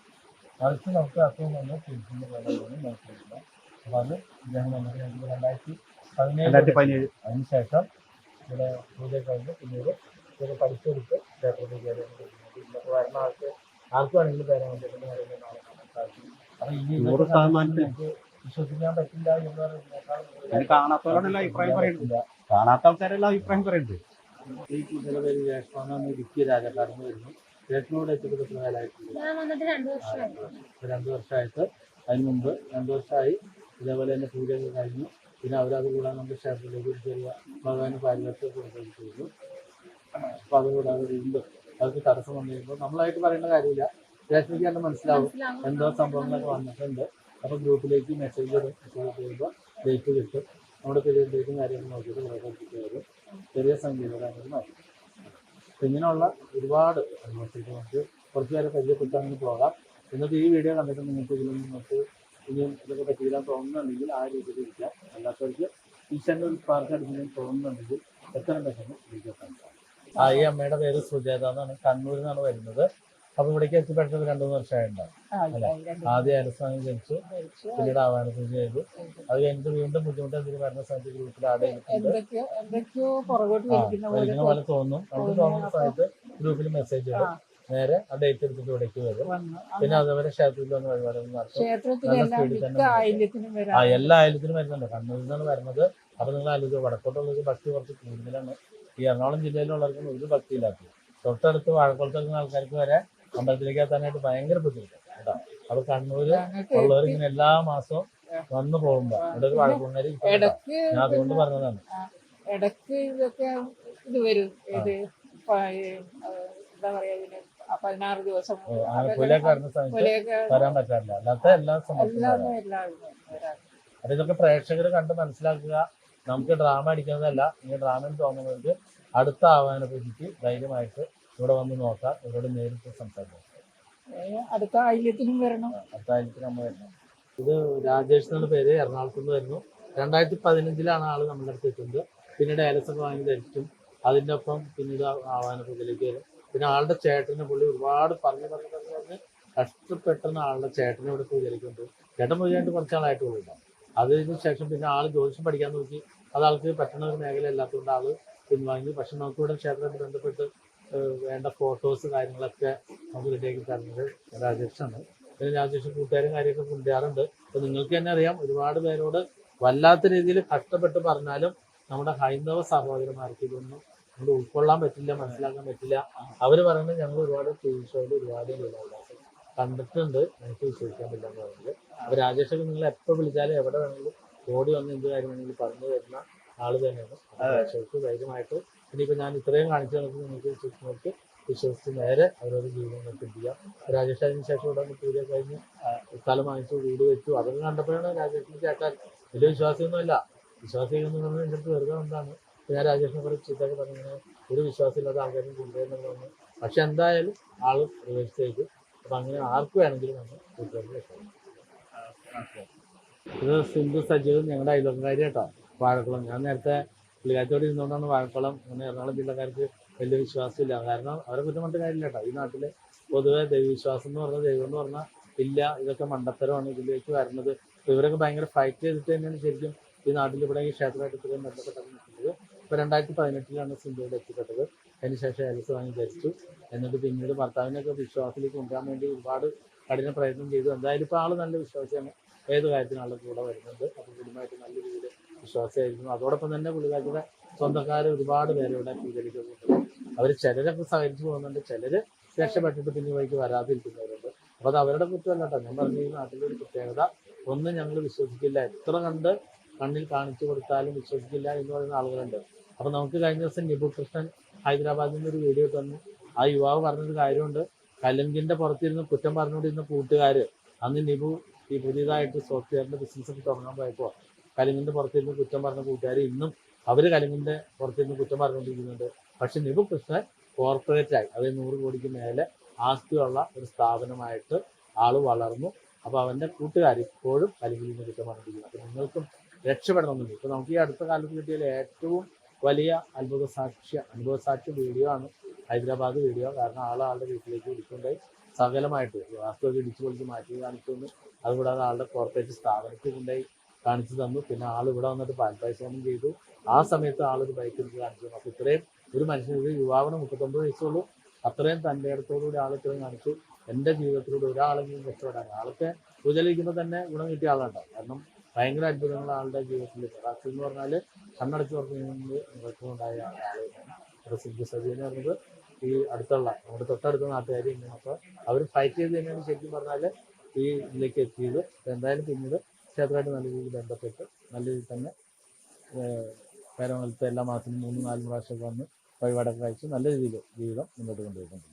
മറിച്ച് നമുക്ക് അസുഖം വന്ന് ചികിത്സിക്കുന്ന പോലെ മനസ്സിലാക്കുക അപ്പോൾ അത് ഇദ്ദേഹം ഞങ്ങൾക്ക് രണ്ടായിരത്തി പതിനേഴ് പതിനേഴ്. അതിനുശേഷം ഇവിടെ പൂജ കഴിഞ്ഞ് പിന്നീട് ഇവിടെ പഠിച്ചെടുത്ത് ക്ഷേത്രത്തിൽ കയറി ഇന്നത്തെ വരുന്ന ആൾക്ക് ആർക്കും വേണമെങ്കിലും പേരാൻ വേണ്ടിയിട്ട് കാണാൻ സാധിക്കും. ഇനി നൂറ് വിശ്വസിക്കാൻ പറ്റില്ല എന്ന് പറയുന്നത് അതിന് കാണാത്തവരാണല്ലോ അഭിപ്രായം പറയുന്നില്ല കാണാത്ത ആൾക്കാരെല്ലാം അഭിപ്രായം പറയുന്നത് ഈ പേര് രേഷ്മാന്ന് ഇടുക്കി രാജാക്കാരെന്ന് വരുന്നു എത്ര ഞാൻ വന്നിട്ട് രണ്ടു വർഷമായിട്ട്. അതിന് മുമ്പ് രണ്ട് വർഷമായി ഇതേപോലെ തന്നെ പൂജയൊക്കെ കഴിഞ്ഞു. പിന്നെ അവരത് കൂടാതെ നമ്മുടെ ക്ഷേത്രത്തിലേക്ക് ഒരു ചെറിയ ഭഗവാന് പാരിപത്യം കൊടുക്കുകയും ചെയ്തു. അപ്പൊ അത് കൂടാതെ വീണ്ടും അവർക്ക് തടസ്സം വന്നു കഴിയുമ്പോൾ നമ്മളായിട്ട് പറയേണ്ട കാര്യമില്ല. രേഷ്മയ്ക്ക് തന്നെ മനസ്സിലാവും എന്തോ സംഭവങ്ങളൊക്കെ വന്നിട്ടുണ്ട്. അപ്പൊ ഗ്രൂപ്പിലേക്ക് മെസ്സേജ് ചെയ്യുമ്പോൾ ഡേറ്റ് കിട്ടും. നമ്മുടെ തിരുവനന്തപുരത്തും കാര്യങ്ങളും നോക്കിയിട്ട് പ്രവർത്തിച്ച് വരും ചെറിയ സംഗീതം മാറ്റി ഇങ്ങനെയുള്ള ഒരുപാട് അനുഭവത്തിൽ നമുക്ക് കുറച്ച് പേരെ പരിചയപ്പെട്ടാണെങ്കിൽ പോകാം. എന്നിട്ട് ഈ വീഡിയോ കണ്ടിട്ട് നിങ്ങൾക്ക് ഇതിൽ നിങ്ങൾക്ക് ഇനിയും ഇതൊക്കെ പറ്റിയില്ലാൻ തോന്നുന്നുണ്ടെങ്കിൽ ആ രീതിയിൽ ഇരിക്കാം അല്ലാത്തവർക്ക് ഈശ്വരന്റെ ഒരു പാർക്ക് അടിക്കാൻ തോന്നുന്നുണ്ടെങ്കിൽ എത്ര പെട്ടെന്ന് വിളിക്കാൻ ആ ഈ അമ്മയുടെ പേര് സുജേത എന്നാണ്. കണ്ണൂരിൽ നിന്നാണ് വരുന്നത്. അപ്പൊ ഇവിടേക്ക് എത്തിപ്പെട്ടത് രണ്ടു മൂന്ന് വർഷമായിട്ടുണ്ടാവും അല്ലേ? ആദ്യം അരസ്ഥാനം ജനിച്ചു. പിന്നീട് ആവാനത്തിൽ ചെയ്തു. അത് കഴിഞ്ഞിട്ട് വീണ്ടും ബുദ്ധിമുട്ട് എന്തെങ്കിലും വരുന്ന സമയത്ത് ഗ്രൂപ്പിൽ ആഡ് ചെയ്തിട്ടുണ്ട്. പോലെ തോന്നും. നമുക്ക് തോന്നുന്ന സമയത്ത് ഗ്രൂപ്പിൽ മെസ്സേജ് ഇടും. നേരെ ആ ഡേറ്റ് എടുത്തിട്ട് ഇവിടേക്ക് വരും. പിന്നെ അതേപോലെ ക്ഷേത്രത്തിൽ വന്ന് വഴിപാടുകൾ നടത്തും. ആ എല്ലാ ആയിരത്തിനും വരുന്നുണ്ട്. കണ്ണൂരിൽ നിന്നാണ് വരുന്നത്. അപ്പൊ നിങ്ങൾ ആലോചിക്കുക വടക്കോട്ടുള്ളത് ഭക്തി കുറച്ച് കൂടുതലാണ്. ഈ എറണാകുളം ജില്ലയിലുള്ളവർക്കും ഒരു ഭക്തിയില്ലാത്തത്. തൊട്ടടുത്ത് വാഴക്കുളത്ത് നിൽക്കുന്ന ആൾക്കാർക്ക് വരെ അമ്പലത്തിലേക്ക് എത്താനായിട്ട് ഭയങ്കര ബുദ്ധിമുട്ടാണ് കേട്ടോ. അപ്പൊ കണ്ണൂര് ഉള്ളവർ ഇങ്ങനെ എല്ലാ മാസവും വന്നു പോകുമ്പോ ഇവിടെ ഒരു ഇടയ്ക്ക് ഞാൻ അതുകൊണ്ട് പറഞ്ഞതാണ്. ഇടയ്ക്ക് ഇതൊക്കെ ഇത് വരും. ഇത് എന്താ പറയാ ഇതിന് പതിനാറ് ദിവസം. വരാൻ പറ്റാറില്ല. അല്ലാത്ത എല്ലാ അപ്പൊ ഇതൊക്കെ പ്രേക്ഷകർ കണ്ട് മനസ്സിലാക്കുക. നമുക്ക് ഡ്രാമ അടിക്കുന്നതല്ല. ഇനി ഡ്രാമയിൽ തോന്നുന്നവർക്ക് അടുത്ത ആവാനെ പറ്റിയിട്ട് ധൈര്യമായിട്ട് ഇവിടെ വന്ന് നോക്കാം ഇവരോട് നേരിട്ട് സംസാരിക്കാം. അടുത്ത ആയില്യത്തിനും വരണം. അടുത്ത ആയില്യത്തിന് നമ്മൾ വരണം. ഇത് രാജേഷ് എന്നുള്ള പേര് എറണാകുളത്ത് നിന്ന് വരുന്നു. രണ്ടായിരത്തി പതിനഞ്ചിലാണ് ആൾ നമ്മുടെ അടുത്ത് എത്തുന്നത്. പിന്നീട് ഏലസൊക്കെ വാങ്ങി ധരിക്കും. അതിന്റെ ഒപ്പം പിന്നീട് ആവാനപ്പുറത്തിലേക്ക് വരും. പിന്നെ ആളുടെ ചേട്ടനെ പുള്ളി ഒരുപാട് പറഞ്ഞു പറഞ്ഞു പറഞ്ഞു പറഞ്ഞ് കഷ്ടപ്പെട്ടെന്ന ആളുടെ ചേട്ടനെ ഇവിടെ പൂജയിലേക്കുണ്ട് ചേട്ടൻ പൂജയായിട്ട് കുറച്ച് ആളായിട്ടുള്ളൂ കേട്ടോ. അതിന് ശേഷം പിന്നെ ആൾ ജ്യോതിഷം പഠിക്കാൻ നോക്കി. അതാൾക്ക് ആൾക്ക് പറ്റുന്ന ഒരു മേഖല അല്ലാത്തതുകൊണ്ട് ആൾ പിൻവാങ്ങി. പക്ഷെ നമുക്ക് ഇവിടെ ക്ഷേത്രമായിട്ട് ബന്ധപ്പെട്ട് വേണ്ട ഫോട്ടോസ് കാര്യങ്ങളൊക്കെ നമുക്ക് റെഡിയാക്കി തരുന്നത് രാജേഷാണ്. പിന്നെ രാജേഷ് കൂട്ടുകാരും കാര്യമൊക്കെ കൊണ്ടുവരാറുണ്ട്. അപ്പൊ നിങ്ങൾക്ക് തന്നെ അറിയാം ഒരുപാട് പേരോട് വല്ലാത്ത രീതിയിൽ കഷ്ടപ്പെട്ട് പറഞ്ഞാലും നമ്മുടെ ഹൈന്ദവ സഹോദരന്മാർക്ക് ഇതൊന്നും നമ്മൾ ഉൾക്കൊള്ളാൻ പറ്റില്ല മനസ്സിലാക്കാൻ പറ്റില്ല. അവർ പറയുന്നത് ഞങ്ങൾ ഒരുപാട് ടി വി ഷോയിൽ ഒരുപാട് കണ്ടിട്ടുണ്ട്. എനിക്ക് വിശ്വസിക്കാൻ പറ്റില്ല എന്ന് പറയുന്നത്. അപ്പൊ രാജേഷൊക്കെ നിങ്ങൾ എപ്പോൾ വിളിച്ചാലും എവിടെ വേണമെങ്കിലും ഓടി വന്ന് എന്ത് കാര്യം വേണമെങ്കിലും പറഞ്ഞു തരുന്ന ആൾ തന്നെയാണ്. ധൈര്യമായിട്ട് ഇനിയിപ്പോ ഞാൻ ഇത്രയും കാണിച്ചു നമുക്ക് നിങ്ങൾക്ക് വിശ്വസിക്കുന്നവർക്ക് വിശ്വസിച്ച് നേരെ അവരവരുടെ ജീവിതം നിർത്തിപ്പിക്കാം രാജേഷ് അതിന് ശേഷം ഇവിടെ പൂജ കഴിഞ്ഞ് സ്ഥലം വാങ്ങിച്ചു വീട് വെച്ചു. അതൊക്കെ കണ്ടപ്പോഴാണ് രാജേഷിന് ചേട്ടാൻ വലിയ വിശ്വാസിയൊന്നുമല്ല. വിശ്വാസികളെന്ന് പറഞ്ഞാൽ എന്റെ അടുത്ത് വെറുതെ എന്താണ് ഞാൻ രാജേഷിനെ കുറിച്ച് ചീത്തൊക്കെ പറഞ്ഞിങ്ങനെ ഒരു വിശ്വാസമില്ലാത്ത ആൾക്കാരും കൊണ്ടുവരുന്നത് പറഞ്ഞു. പക്ഷെ എന്തായാലും ആൾ റിവേഴ്സ് ചെയ്തു. അപ്പം അങ്ങനെ ആർക്ക് വേണമെങ്കിലും നമ്മൾ കൂട്ടുകാർക്ക് ഇത് സിന്ധു സജീവ് ഞങ്ങളുടെ അയൽവക്കാരി കേട്ടോ വാഴക്കുളം ഞാൻ നേരത്തെ പുള്ളിക്കാരത്തോട് ഇരുന്നുകൊണ്ടാണ് വാഴക്കുളം അങ്ങനെ എറണാകുളം ജില്ലക്കാർക്ക് വലിയ വിശ്വാസമില്ല. കാരണം അവരെ കുറ്റം കാര്യമില്ല കേട്ടോ. ഈ നാട്ടിൽ പൊതുവെ ദൈവവിശ്വാസം എന്ന് പറഞ്ഞാൽ ദൈവം എന്ന് പറഞ്ഞാൽ ഇല്ല ഇതൊക്കെ മണ്ടത്തരമാണ് ഇതിലേക്ക് വരുന്നത്. ഇവരൊക്കെ ഭയങ്കര ഫൈറ്റ് ചെയ്തിട്ട് തന്നെയാണ് ശരിക്കും ഈ നാട്ടിൽ ഇവിടെ ഈ ക്ഷേത്രമായിട്ട് ഇത്രയും ബന്ധപ്പെട്ടൊക്കെ നിൽക്കുന്നത് ഇപ്പോൾ രണ്ടായിരത്തി പതിനെട്ടിലാണ് സിന്ധുവിടെ എത്തിപ്പെട്ടത് അതിനുശേഷം എൽസ് വാങ്ങി ധരിച്ചു എന്നിട്ട് പിന്നീട് ഭർത്താവിനെയൊക്കെ വിശ്വാസത്തിലേക്ക് കൊണ്ടുവരാൻ വേണ്ടി ഒരുപാട് കഠിന പ്രയത്നം ചെയ്തു. എന്തായാലും ഇപ്പോൾ ആൾ നല്ല വിശ്വാസിയാണ്. ഏത് കാര്യത്തിനും കൂടെ വരുന്നുണ്ട് അപ്പോൾ കുടുംബമായിട്ട് നല്ല രീതിയിൽ വിശ്വാസമായിരിക്കുന്നു അതോടൊപ്പം തന്നെ പുള്ളിക്കാരുടെ സ്വന്തക്കാർ ഒരുപാട് പേര് ഇവിടെ സ്വീകരിക്കുന്നുണ്ട്. അവർ ചിലരൊക്കെ സഹകരിച്ചു പോകുന്നുണ്ട്. ചിലർ രക്ഷപ്പെട്ടിട്ട് പിന്നെ വഴിക്ക് വരാതിരിക്കുന്നവരുണ്ട്. അപ്പോൾ അത് അവരുടെ കുറ്റമല്ല കേട്ടോ ഞാൻ പറഞ്ഞ ഈ നാട്ടിലെ ഒരു പ്രത്യേകത ഒന്നും ഞങ്ങൾ വിശ്വസിക്കില്ല. എത്ര കണ്ട് കണ്ണിൽ കാണിച്ചു കൊടുത്താലും വിശ്വസിക്കില്ല എന്ന് പറയുന്ന ആളുകളുണ്ട്. അപ്പം നമുക്ക് കഴിഞ്ഞ ദിവസം നിബു കൃഷ്ണൻ ഹൈദരാബാദിൽ നിന്ന് ഒരു വീഡിയോ തന്നു. ആ യുവാവ് പറഞ്ഞൊരു കാര്യമുണ്ട്. കലങ്കിന്റെ പുറത്തിരുന്ന് കുറ്റം പറഞ്ഞുകൊണ്ടിരുന്ന കൂട്ടുകാർ അന്ന് നിബു ഈ പുതിയതായിട്ട് സോഫ്റ്റ്വെയറിന്റെ ബിസിനസ് ഒക്കെ തുടങ്ങാൻ പോയപ്പോൾ കലിങ്ങിന്റെ പുറത്തിരുന്ന് കുറ്റം പറഞ്ഞ കൂട്ടുകാർ ഇന്നും അവർ കലിങ്ങിന്റെ പുറത്തിരുന്ന് കുറ്റം പറഞ്ഞുകൊണ്ടിരിക്കുന്നുണ്ട്. പക്ഷെ നിബു കൃഷ്ണൻ കോർപ്പറേറ്റായി അതായത് നൂറ് കോടിക്ക് മേലെ ആസ്തിയുള്ള ഒരു സ്ഥാപനമായിട്ട് ആൾ വളർന്നു. അപ്പോൾ അവന്റെ കൂട്ടുകാർ ഇപ്പോഴും കലിങ്ങിൽ നിന്ന് കുറ്റം പറഞ്ഞിരിക്കുന്നു. അപ്പോൾ നിങ്ങൾക്കും രക്ഷപ്പെടണമെന്നുണ്ട് ഇപ്പോൾ നമുക്ക് ഈ അടുത്ത കാലത്ത് കിട്ടിയതിൽ ഏറ്റവും വലിയ അത്ഭുത സാക്ഷ്യ അനുഭവ സാക്ഷ്യ വീഡിയോ ആണ് ഹൈദരാബാദ് വീഡിയോ. കാരണം ആൾ ആളുടെ വീട്ടിലേക്ക് വിളിച്ചുകൊണ്ടായി സകലമായിട്ട് വാസ്തുവൊക്കെ ഇടിച്ചു പൊളിച്ച് മാറ്റി കാണിച്ചു അതുകൂടാതെ ആളുടെ കോർപ്പറേറ്റ് സ്ഥാപനത്തിൽ കൊണ്ടുപോയി കാണിച്ചു തന്നു. പിന്നെ ആൾ ഇവിടെ വന്നിട്ട് പാൽപായസോണം ചെയ്തു. ആ സമയത്ത് ആളൊരു ബൈക്ക് എടുത്ത് കാണിച്ചു തന്നു. അപ്പൊ ഇത്രയും ഒരു മനുഷ്യൻ ഒരു യുവാവിന് മുപ്പത്തൊമ്പത് വയസ്സുള്ളൂ അത്രയും തന്റെ ഇടത്തോടുകൂടി ആൾ ഇത്രയും കാണിച്ചു. എന്റെ ജീവിതത്തിലൂടെ ഒരാളെങ്കിലും രക്ഷപ്പെടാൻ. ആൾക്ക് പൂജലിരിക്കുമ്പോൾ തന്നെ ഗുണം കിട്ടിയ ആളുണ്ടാവും കാരണം ഭയങ്കര അത്ഭുതങ്ങൾ ആളുടെ ജീവിതത്തിൽ. റാസി എന്ന് പറഞ്ഞാൽ കണ്ണടച്ച് പറഞ്ഞു ഉണ്ടായ ആളുകളാണ് പ്രസിദ്ധ സജി എന്ന് ഈ അടുത്തുള്ള നമ്മുടെ തൊട്ടടുത്ത തന്നെയാണ് അപ്പോൾ അവർ ഫൈറ്റ് ചെയ്ത് തന്നെയാണ് ശരിക്കും പറഞ്ഞാൽ ഈ ഇതിലേക്ക് എത്തിയത്. എന്തായാലും പിന്നീട് ക്ഷേത്രമായിട്ട് നല്ല രീതിയിൽ ബന്ധപ്പെട്ട് നല്ല രീതിയിൽ തന്നെ പേരമംഗലത്തെ എല്ലാ മാസത്തിലും മൂന്ന് നാല് പ്രാവശ്യം വന്ന് വഴിപാടൊക്കെ കഴിച്ച് നല്ല രീതിയിൽ ജീവിതം മുന്നോട്ട് കൊണ്ടുപോയിക്കൊണ്ടിരിക്കും